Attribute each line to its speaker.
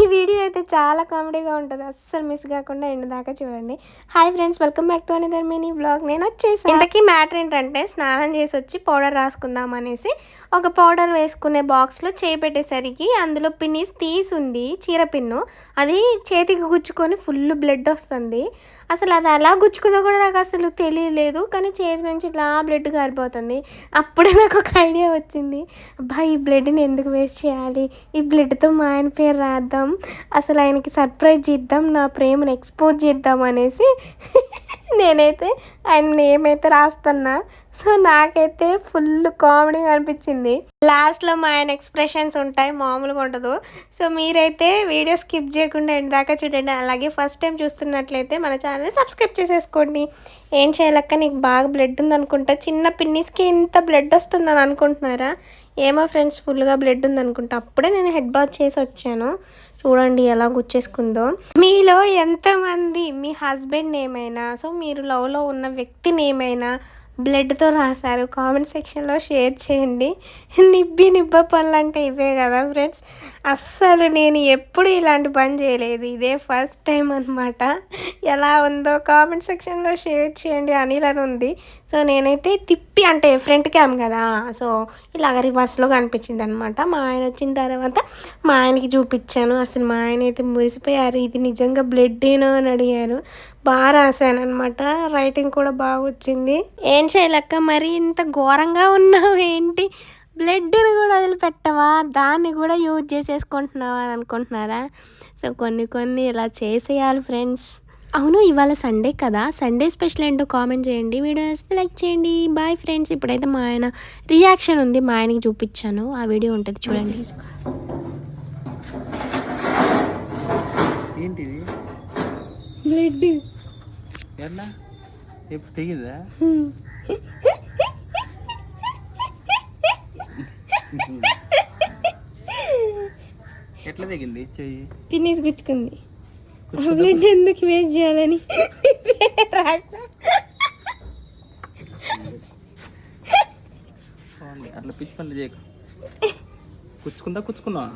Speaker 1: ఈ వీడియో అయితే చాలా కామెడీగా ఉంటుంది. అస్సలు మిస్ కాకుండా ఎండ్ దాకా చూడండి. Hi friends welcome back to అనేది మినీ బ్లాగ్ నేను వచ్చేసి. ఇంతకీ మ్యాటర్ ఏంటంటే స్నానం చేసి వచ్చి పౌడర్ రాసుకుందాం అనేసి ఒక పౌడర్ వేసుకునే బాక్స్లో చేయి పెట్టేసరికి అందులో పిన్నిస్ తీసి ఉంది చీర పిన్ను. అది చేతికి గుచ్చుకొని ఫుల్ బ్లడ్ వస్తుంది. అసలు అది ఎలా గుచ్చుకుందో కూడా నాకు అసలు తెలియలేదు కానీ చేతి నుంచి ఇట్లా బ్లడ్ కారిపోతుంది అప్పుడే నాకు ఒక ఐడియా వచ్చింది. అబ్బా ఈ బ్లడ్ని ఎందుకు వేస్ట్ చేయాలి? ఈ బ్లడ్తో మా ఆయన పేరు రాద్దాం. అసలు ఆయనకి సర్ప్రైజ్ చేద్దాం నా ప్రేమను ఎక్స్పోజ్ చేద్దాం అనేసి నేనైతే ఆయన నేమ్ అయితే రాస్తున్నా సో నాకైతే ఫుల్ కామెడీ అనిపించింది. లాస్ట్లో మా ఆయన ఎక్స్ప్రెషన్స్ ఉంటాయి మామూలుగా ఉండదు. సో మీరైతే వీడియో స్కిప్ చేయకుండా ఎండ్ దాకా చూడండి అలాగే ఫస్ట్ టైం చూస్తున్నట్లయితే మన ఛానల్ని సబ్స్క్రైబ్ చేసేసుకోండి. ఏం చేయాలక్క నీకు బాగా బ్లడ్ ఉందనుకుంటా చిన్న పిన్నిస్కి ఇంత బ్లడ్ వస్తుందని అనుకుంటున్నారా? ఏమో ఫ్రెండ్స్ ఫుల్గా బ్లడ్ ఉందనుకుంటా. అప్పుడే నేను హెడ్ బాత్ చేసి వచ్చాను. చూడండి ఎలా గుచ్చేసుకుందో. మీలో ఎంతమంది మీ హస్బెండ్ ఏమైనా సో మీరు లవ్లో ఉన్న వ్యక్తిని ఏమైనా బ్లడ్తో రాశారు. కామెంట్ సెక్షన్లో షేర్ చేయండి. నిబ్బి నిబ్బ పనులు అంటే ఇవే కదా ఫ్రెండ్స్. అస్సలు నేను ఎప్పుడు ఇలాంటి పని చేయలేదు. ఇదే ఫస్ట్ టైం అనమాట ఎలా ఉందో కామెంట్ సెక్షన్లో షేర్ చేయండి. అనిల్ అని ఉంది. సో నేనైతే తిప్పి అంటే ఫ్రంట్ క్యామ్ కదా. సో ఇలాగ రివర్స్లో కనిపించింది అనమాట మా ఆయన వచ్చిన తర్వాత మా ఆయనకి చూపించాను. అసలు మా ఆయన అయితే మురిసిపోయారు. ఇది నిజంగా బ్లడ్ ఏనా అని అడిగారు. బాగా రాశాను అనమాట రైటింగ్ కూడా బాగా వచ్చింది. ఏం చేయలేక మరి ఇంత ఘోరంగా ఉన్నావు ఏంటి? బ్లడ్ని కూడా వదిలిపెట్టవా? దాన్ని కూడా యూజ్ చేసేసుకుంటున్నావా అని అనుకుంటున్నారా? సో కొన్ని కొన్ని ఇలా చేసేయాలి ఫ్రెండ్స్ అవును ఇవాళ సండే కదా. సండే స్పెషల్ ఏంటో కామెంట్ చేయండి. వీడియో నచ్చితే లైక్ చేయండి. బాయ్ ఫ్రెండ్స్ ఇప్పుడైతే మా ఆయన రియాక్షన్ ఉంది. మా ఆయనకి చూపించాను. ఆ వీడియో ఉంటుంది చూడండి.
Speaker 2: ఏంటిది?
Speaker 1: బ్లడ్.
Speaker 2: ఎట్లా ఎప్పుడు తెగిందా? ఎట్లా తెగింది చెయ్యి?
Speaker 1: పిన్నిస్ గుచ్చుకుంది. బ్లడ్ ఎందుకు వేస్ట్ చేయాలని రాసిన.
Speaker 2: అట్లా పిచ్చి పనులు చేయకు. కుచ్చుకుందా కుచ్చుకున్నావా